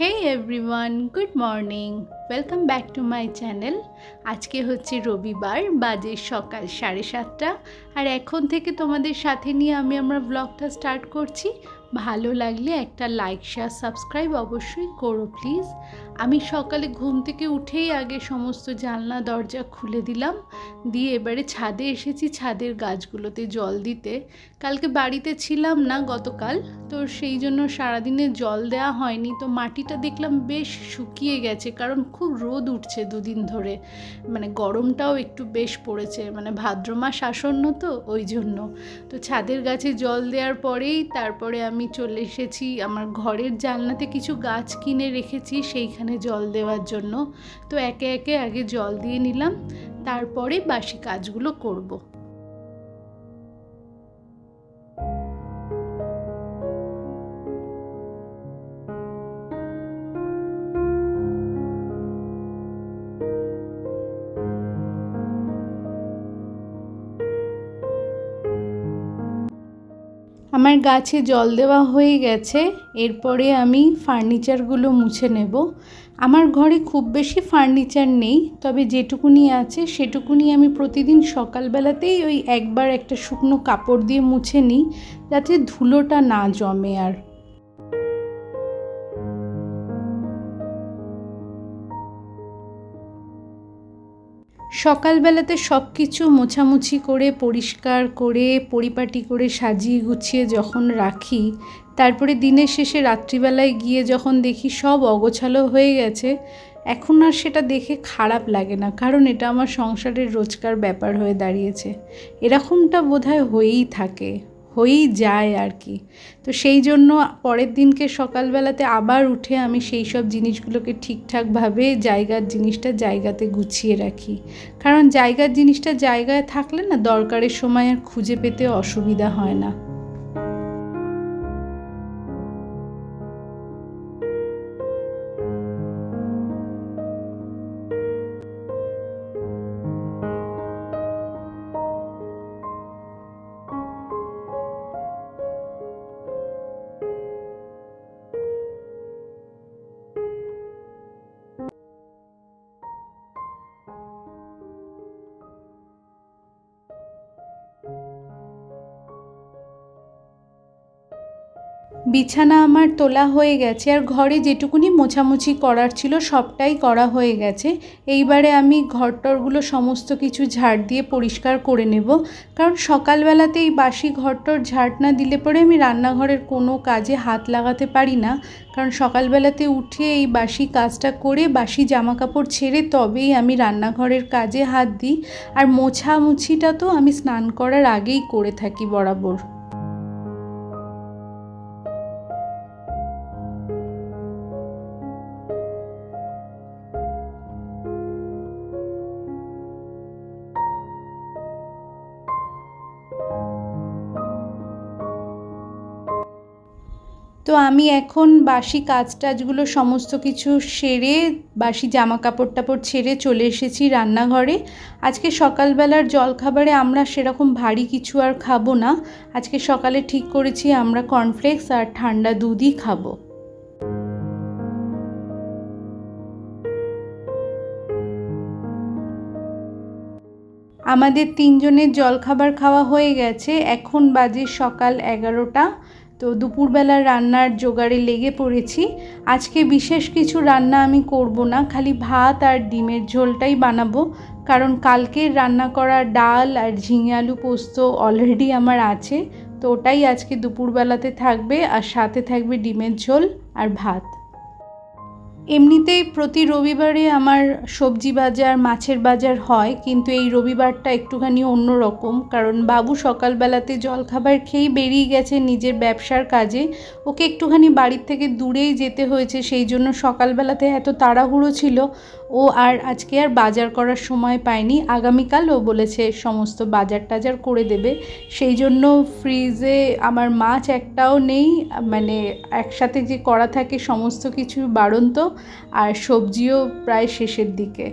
hey everyone good morning welcome back to my channel আজকে হচ্ছে রবিবার, বাজে সকাল সাড়ে সাতটা। আর এখন থেকে তোমাদের সাথে নিয়ে আমি আমার ব্লগটা স্টার্ট করছি। ভালো লাগলে একটা লাইক শেয়ার সাবস্ক্রাইব অবশ্যই করো প্লিজ আমি সকালে ঘুম থেকে উঠেই আগে সমস্ত জানলা, দরজা খুলে দিলাম। দিয়ে এবারে ছাদে এসেছি, ছাদের গাছগুলোতে জল দিতে। কালকে বাড়িতে ছিলাম না গতকাল, তো সেই জন্য সারাদিনে জল দেওয়া হয়নি। তো মাটিটা দেখলাম বেশ শুকিয়ে গেছে, কারণ খুব রোদ উঠছে দুদিন ধরে। মানে গরমটাও একটু বেশ পড়েছে মানে ভাদ্র মাস আসন্ন তো, ওই জন্য। তো ছাদের গাছে জল দেওয়ার পরেই তারপরে আমি চলে এসেছি আমার ঘরের জানলাতে কিছু গাছ কিনে রেখেছি সেইখানে জল দেওয়ার জন্য তো একে একে আগে জল দিয়ে নিলাম, তারপরে বাসি কাজগুলো করব। আমার গাছে জল দেওয়া হয়ে গেছে, এরপরে আমি ফার্নিচারগুলো মুছে নেব। আমার ঘরে খুব বেশি ফার্নিচার নেই, তবে যেটুকুনি আছে সেটুকুনি আমি প্রতিদিন সকালবেলাতেই ওই একবার একটা শুকনো কাপড় দিয়ে মুছে নিই, যাতে ধুলোটা না জমে আর। সকালবেলাতে সব কিছু মোছামুছি করে, পরিষ্কার করে, পরিপাটি করে সাজিয়ে গুছিয়ে যখন রাখি, তারপরে দিনের শেষে রাত্রিবেলায় গিয়ে যখন দেখি সব অগোছালো হয়ে গেছে, এখন আর সেটা দেখে খারাপ লাগে না, কারণ এটা আমার সংসারের রোজকার ব্যাপার হয়ে দাঁড়িয়েছে। এরকমটা বোধহয় হয়েই থাকে। হয়েই যায় আর কি। তো সেই জন্য পরের দিনকে সকালবেলাতে আবার উঠে আমি সেই সব জিনিসগুলোকে ঠিকঠাকভাবে জায়গার জিনিসটা জায়গাতে গুছিয়ে রাখি। কারণ জায়গার জিনিসটা জায়গায় থাকলে না দরকারের সময় আর খুঁজে পেতে অসুবিধা হয় না। বিছানা আমার তোলা হয়ে গেছে আর ঘরে যেটুকুনি মোছামুছি করার ছিল সবটাই করা হয়ে গেছে। এইবারে আমি ঘরটরগুলো সমস্ত কিছু ঝাড় দিয়ে পরিষ্কার করে নেব। কারণ সকালবেলাতে এই বাসি ঘরটর ঝাড় না দিলে পরে আমি রান্নাঘরের কোনো কাজে হাত লাগাতে পারি না। কারণ সকালবেলাতে উঠে এই বাসি কাজটা করে বাসি জামা কাপড় ছেড়ে তবেই আমি রান্নাঘরের কাজে হাত দিই। আর মোছামুছিটা তো আমি স্নান করার আগেই করে থাকি বরাবর। আমি এখন বাসি কাজ টাজগুলো সমস্ত কিছু সেরে, বাসি জামা কাপড় টাপড় ছেড়ে চলে এসেছি রান্নাঘরে। আজকে সকালবেলার জলখাবারে আমরা সেরকম ভারী কিছু আর খাব না। আজকে সকালে ঠিক করেছি আমরা কর্নফ্লেক্স আর ঠান্ডা দুধই খাব। আমাদের তিনজনের জলখাবার খাওয়া হয়ে গেছে। এখন বাজে সকাল এগারোটা। তো দুপুরবেলা রান্নার জোগাড়ে লেগে পড়েছি। আজকে বিশেষ কিছু রান্না আমি করব না, খালি ভাত আর ডিমের ঝোলটাই বানাবো। কারণ কালকের রান্না করা ডাল আর ঝিঙে আলু পোস্ত অলরেডি আমার আছে। তো ওটাই আজকে দুপুরবেলাতে থাকবে আর সাথে থাকবে ডিমের ঝোল আর ভাত। এমনিতেই প্রতি রবিবারে আমার সবজি বাজার, মাছের বাজার হয়, কিন্তু এই রবিবারটা একটুখানি অন্যরকম। কারণ বাবু সকালবেলাতে জলখাবার খেয়েই বেরিয়ে গেছে নিজের ব্যবসার কাজে। ওকে একটুখানি বাড়ির থেকে দূরেই যেতে হয়েছে, সেই জন্য সকালবেলাতে এত তাড়াহুড়ো ছিল। ও আর আজকে আর বাজার করার সময় পায়নি। আগামীকাল ও বলেছে সমস্ত বাজার টাজার করে দেবে। সেই জন্য ফ্রিজে আমার মাছ একটাও নেই। মানে একসাথে যে করা থাকে সমস্ত কিছু বাড়ন্ত। আর সবজিও প্রায় শেষের দিকে।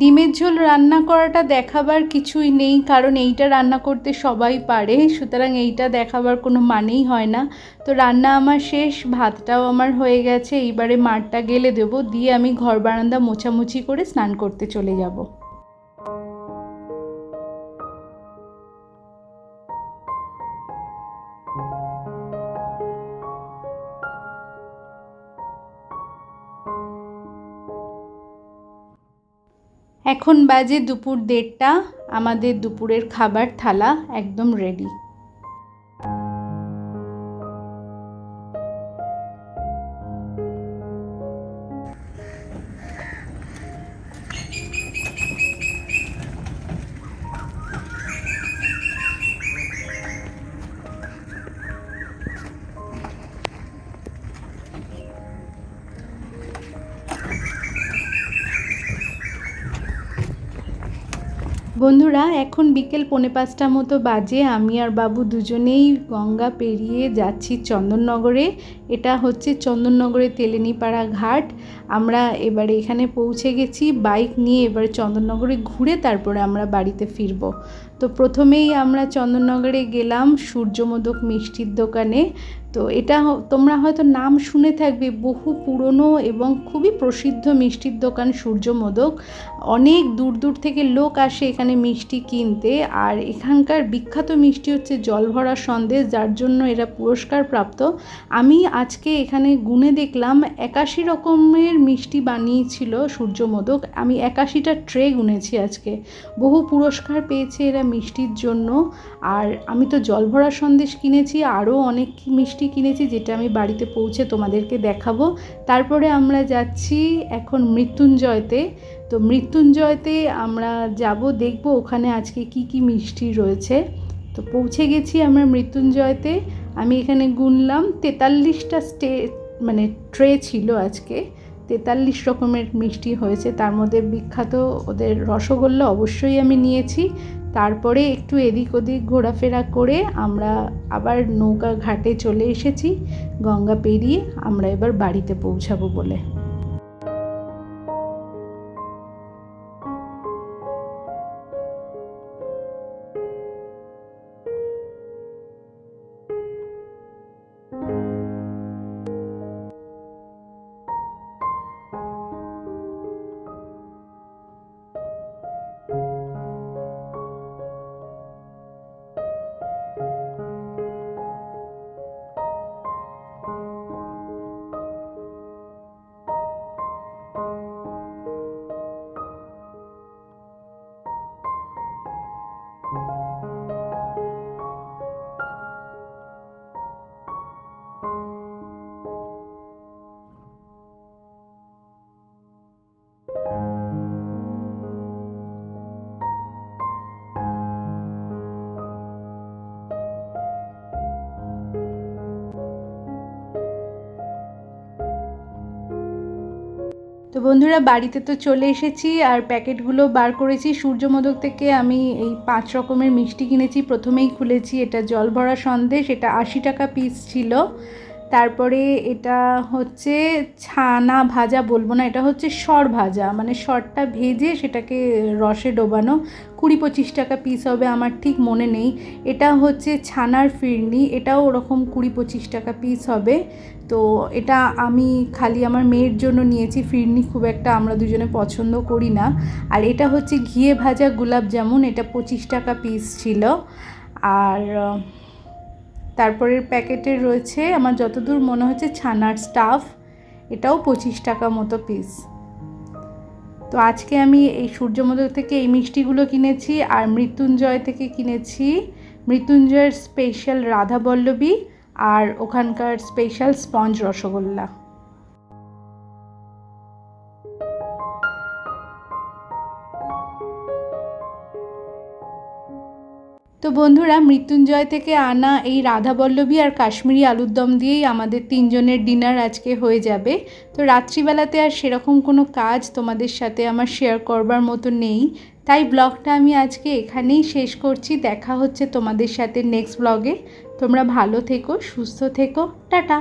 ডিমের ঝোল রান্না করাটা দেখাবার কিছুই নেই, কারণ এইটা রান্না করতে সবাই পারে, সুতরাং এইটা দেখাবার কোনো মানেই হয় না। তো রান্না আমার শেষ, ভাতটাও আমার হয়ে গেছে, এইবারে মাঠটা গেলে দেবো, দিয়ে আমি ঘর বারান্দা মোছামুছি করে স্নান করতে চলে যাব। এখন বাজে দুপুর দেড়টা আমাদের দুপুরের খাবার থালা একদম রেডি বন্ধুরা, এখন বিকেল পৌনে পাঁচটা মতো বাজে। আমি আর বাবু দুজনেই গঙ্গা পেরিয়ে যাচ্ছি চন্দননগরে। এটা হচ্ছে চন্দননগরের তেলেনিপাড়া ঘাট। আমরা এবারে এখানে পৌঁছে গেছি। বাইক নিয়ে এবারে চন্দননগরে ঘুরে তারপরে আমরা বাড়িতে ফিরব। তো প্রথমেই আমরা চন্দননগরে গেলাম সূর্যমোদক মিষ্টির দোকানে। তো এটা তোমরা হয়তো নাম শুনে থাকবে, বহু পুরনো এবং খুবই প্রসিদ্ধ মিষ্টির দোকান সূর্যমোদক। অনেক দূর দূর থেকে লোক আসে এখানে মিষ্টি কিনতে, আর এখানকার বিখ্যাত মিষ্টি হচ্ছে জলভরা সন্দেশ, যার জন্য এরা পুরস্কার প্রাপ্ত। আমি আজকে এখানে গুনে দেখলাম, একাশি রকমের মিষ্টি বানিয়েছিল সূর্যমোদক। আমি একাশিটা ট্রে গুনেছি আজকে। বহু পুরস্কার পেয়েছে এরা মিষ্টির জন্য। আর আমি তো জলভরা সন্দেশ কিনেছি, আরও অনেক মিষ্টি কিনেছি যেটা আমি বাড়িতে পৌঁছে তোমাদেরকে দেখাবো। তারপরে আমরা যাচ্ছি এখন মৃত্যুঞ্জয়তে। তো মৃত্যুঞ্জয়তে আমরা যাব, দেখব ওখানে আজকে কি কি মিষ্টি রয়েছে। তো পৌঁছে গেছি আমরা মৃত্যুঞ্জয়তে। আমি এখানে গুনলাম, তেতাল্লিশটা স্টে মানে ট্রে ছিল আজকে। তেতাল্লিশ রকমের মিষ্টি হয়েছে, তার মধ্যে বিখ্যাত ওদের রসগোল্লা অবশ্যই আমি নিয়েছি। তারপরে একটু এদিক ওদিক ঘোরাফেরা করে আমরা আবার নৌকা ঘাটে চলে এসেছি, গঙ্গা পেরিয়ে আমরা এবার বাড়িতে পৌঁছাবো বলে। তো বন্ধুরা, বাড়িতে তো চলে এসেছি আর প্যাকেটগুলো বার করেছি। সূর্যমোদক থেকে আমি এই পাঁচ রকমের মিষ্টি কিনেছি। প্রথমেই খুলেছি এটা জল ভরা সন্দেশ, এটা আশি টাকা পিস ছিল। তারপরে এটা হচ্ছে ছানা ভাজা বলব না, এটা হচ্ছে সর ভাজা। মানে সরটা ভেজে সেটাকে রসে ডোবানো। কুড়ি পঁচিশ টাকা পিস হবে, আমার ঠিক মনে নেই। এটা হচ্ছে ছানার ফিরনি, এটাও ওরকম কুড়ি পঁচিশ টাকা পিস হবে। তো এটা আমি খালি আমার মেয়ের জন্য নিয়েছি, ফিরনি খুব একটা আমরা দুজনে পছন্দ করি না। আর এটা হচ্ছে ঘিয়ে ভাজা গোলাপ জামুন, এটা পঁচিশ টাকা পিস ছিল। আর তারপরের প্যাকেটে রয়েছে আমার যতদূর মনে হচ্ছে ছানার স্টাফ এটাও পঁচিশ টাকা মতো পিস তো আজকে আমি এই সূর্যমোদক থেকে এই মিষ্টিগুলো কিনেছি আর মৃত্যুঞ্জয় থেকে কিনেছি। মৃত্যুঞ্জয়ের স্পেশাল রাধা বল্লবী আর ওখানকার স্পেশাল স্পঞ্জ রসগোল্লা। তো বন্ধুরা, মৃত্যুঞ্জয় থেকে আনা এই রাধাবল্লভী আর কাশ্মীরি আলুর দম দিয়েই আমাদের তিনজনের ডিনার আজকে হয়ে যাবে। তো রাত্রিবেলাতে আর সেরকম কোনো কাজ তোমাদের সাথে আমার শেয়ার করবার মতো নেই। তাই ব্লগটা আমি আজকে এখানেই শেষ করছি। দেখা হচ্ছে তোমাদের সাথে নেক্সট ব্লগে তোমরা ভালো থেকো, সুস্থ থেকো। টাটা!